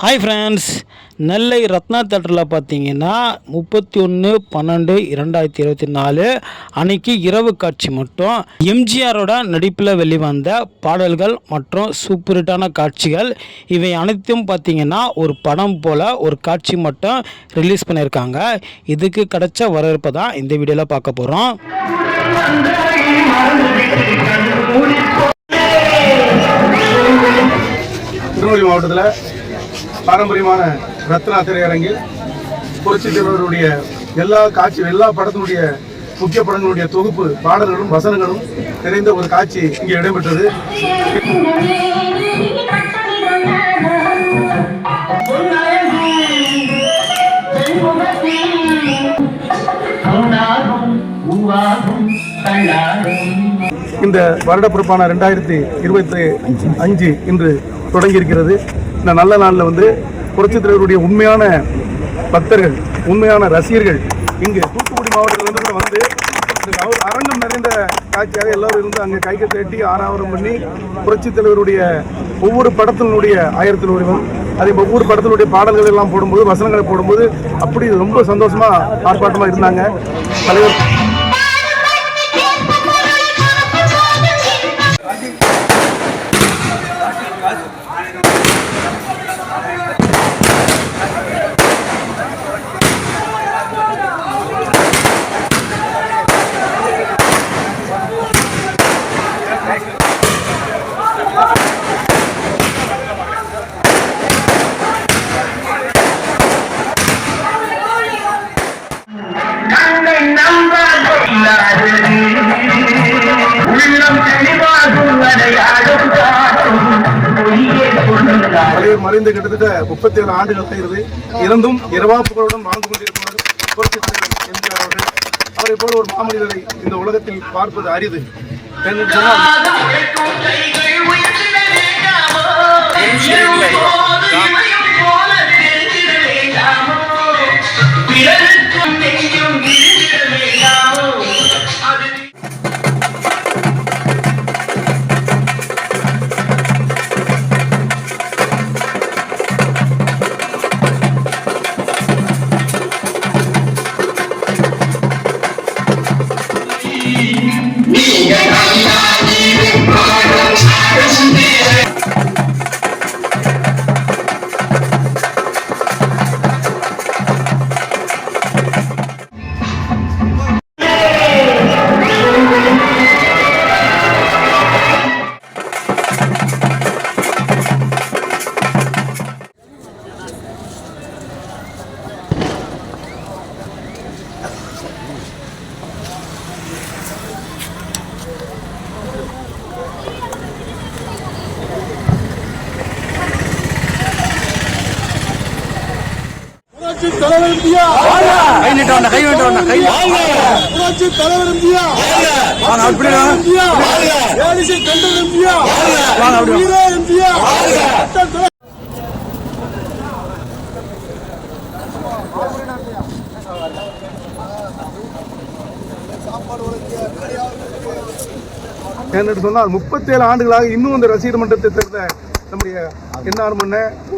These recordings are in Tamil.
ஹாய் ஃப்ரெண்ட்ஸ் நெல்லை ரத்னா தேட்டரில் பார்த்தீங்கன்னா முப்பத்தி ஒன்று பன்னெண்டு இரண்டாயிரத்தி இருபத்தி நாலு அன்னைக்கு இரவு காட்சி மட்டும். எம்ஜிஆரோட நடிப்பில் வெளிவந்த பாடல்கள் மற்றும் சூப்பரிட்டான காட்சிகள் இவை அனைத்தும் பார்த்தீங்கன்னா ஒரு படம் போல் ஒரு காட்சி மட்டும் ரிலீஸ் பண்ணியிருக்காங்க. இதுக்கு கிடைச்ச வரவேற்பை தான் இந்த வீடியோவில் பார்க்க போகிறோம் திருநெல்வேலி மாவட்டத்தில் பாரம்பரியமான ரத்னா திரையரங்கில் புரட்சி தலைவருடைய எல்லா காட்சி எல்லா படத்தினுடைய முக்கிய படங்களுடைய தொகுப்பு பாடல்களும் வசனங்களும் நிறைந்த ஒரு காட்சி இங்கே இடம்பெற்றது. இந்த வருடப்பிறப்பான ரெண்டாயிரத்தி இருபத்தி அஞ்சு இன்று தொடங்கியிருக்கிறது. இந்த நல்ல நாளில் வந்து புரட்சித் தலைவருடைய உண்மையான பக்தர்கள் உண்மையான ரசிகர்கள் இங்கே தூத்துக்குடி மாவட்டத்திலிருந்து கூட வந்து அவர் அரங்கம் நிறைந்த காட்சியாக எல்லாரும் இருந்து அங்கே கைக்கு தேட்டி ஆறாவரம் பண்ணி புரட்சித் தலைவருடைய ஒவ்வொரு படத்தினுடைய ஆயிரத்தில் ஒருவன் அதே ஒவ்வொரு படத்தினுடைய பாடல்கள் எல்லாம் போடும்போது வசனங்களை போடும்போது அப்படி ரொம்ப சந்தோஷமாக ஆர்ப்பாட்டமாக இருந்தாங்க. தலைவர் மறைந்து கிட்டத்தட்ட முப்பத்தி ஏழு ஆண்டுகள் ஆகிறது. இருந்தும் இரவாப்புகளுடன் வாழ்ந்து கொண்டிருப்பவர் அவர்கள். அவரை போல ஒரு மாமனிதரை இந்த உலகத்தில் பார்ப்பது அரிது. என்று சொன்னால் புரட்சி தலைவர் இந்தியா! கை நீட்ட கை நீட்ட கை புரட்சி தலைவர் இந்தியா! அப்படி இந்தியா! ஏடிசி கண்டல் இந்தியா! வீர இந்தியா! என்று சொன்னால் முப்பத்தேழு ஆண்டுகளாக இன்னும் இந்த ரசிகர் மன்றத்தை சேர்ந்த நம்முடைய என்ஆர் மன்ன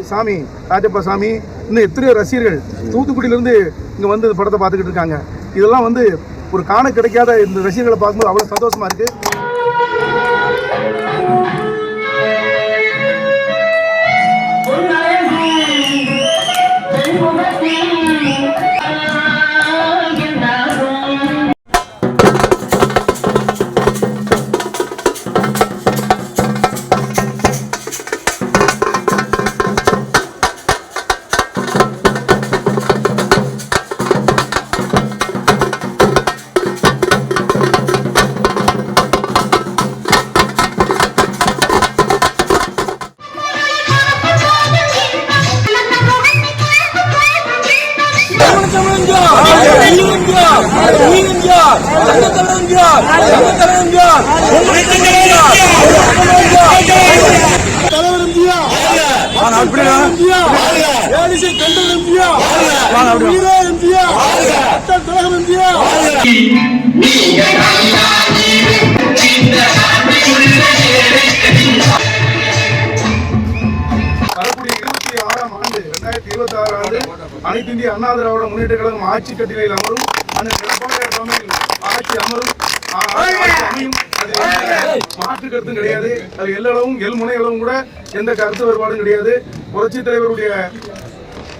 சாமி ராஜப்பா சாமி இன்னும் எத்தனையோ ரசிகர்கள் தூத்துக்குடியிலேருந்து இங்கே வந்து இந்த படத்தை பார்த்துக்கிட்டு இருக்காங்க. இதெல்லாம் வந்து ஒரு காண கிடைக்காத இந்த ரசிகர்களை பார்க்கும்போது அவ்வளோ சந்தோஷமாக இருக்குது தலைவர் அனைத்து இந்திய அண்ணா திராவிட முன்னேற்ற கழகம் ஆட்சி கட்டிலையில் அமரும் அண்ணன் ஆட்சி அமரும். அமையும். மாற்று கருத்தும் கிடையாது. அது எல்லளவும் எல்முனை அளவும் கூட எந்த கருத்து வேறுபாடும் கிடையாது. புரட்சித் தலைவருடைய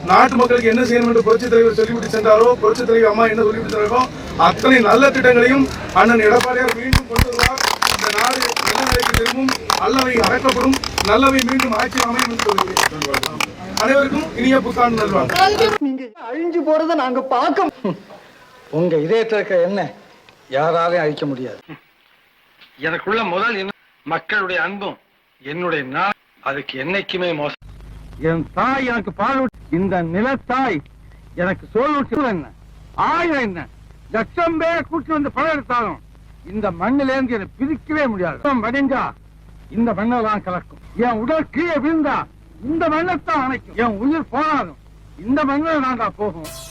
நாட்டு மக்களுக்கு என்ன செய்யணும் என்று புரட்சித் தலைவர் சொல்லிவிட்டு சென்றாரோ புரட்சித் தலைவர் அம்மா என்ன சொல்லிவிட்டு சென்றாரோ அத்தனை நல்ல திட்டங்களையும் அண்ணன் எடப்பாடியார் மீண்டும் கொண்டு வருவார். இந்த நாடு நல்ல நிலைக்கு திரும்பும் நல்லவை அடக்கப்படும் நல்லவை மீண்டும் ஆட்சி அமையும் என்று அனைவருக்கும் இனிய புத்தாண்டு நல்வாழ்வு நீங்க அழிஞ்சு போறத நாங்க பார்க்க உங்க இதயத்துல இருக்க என்ன யாராலையும் அழிக்க முடியாது. எனக்குள்ள முதல் என்ன மக்களுடைய அன்பும் என்னுடைய நான் அதுக்கு என்னைக்குமே மோசம். என் தாய் எனக்கு பால் இந்த நிலத்தாய் எனக்கு சோல் என்ன? ஆயிரம் என்ன? லட்சம் பேர் கூட்டி வந்து பணம் எடுத்தாலும் இந்த மண்ணில இருந்து என்னை பிரிக்கவே முடியாது. வடிஞ்சா இந்த மண்ணெல்லாம் கலக்கும். என் உடல் கீழே விழுந்தா இந்த மண்ணைத்தான் அணைக்கும். என் உயிர் போனாலும் இந்த மண்ணில் நான்டா போகும்.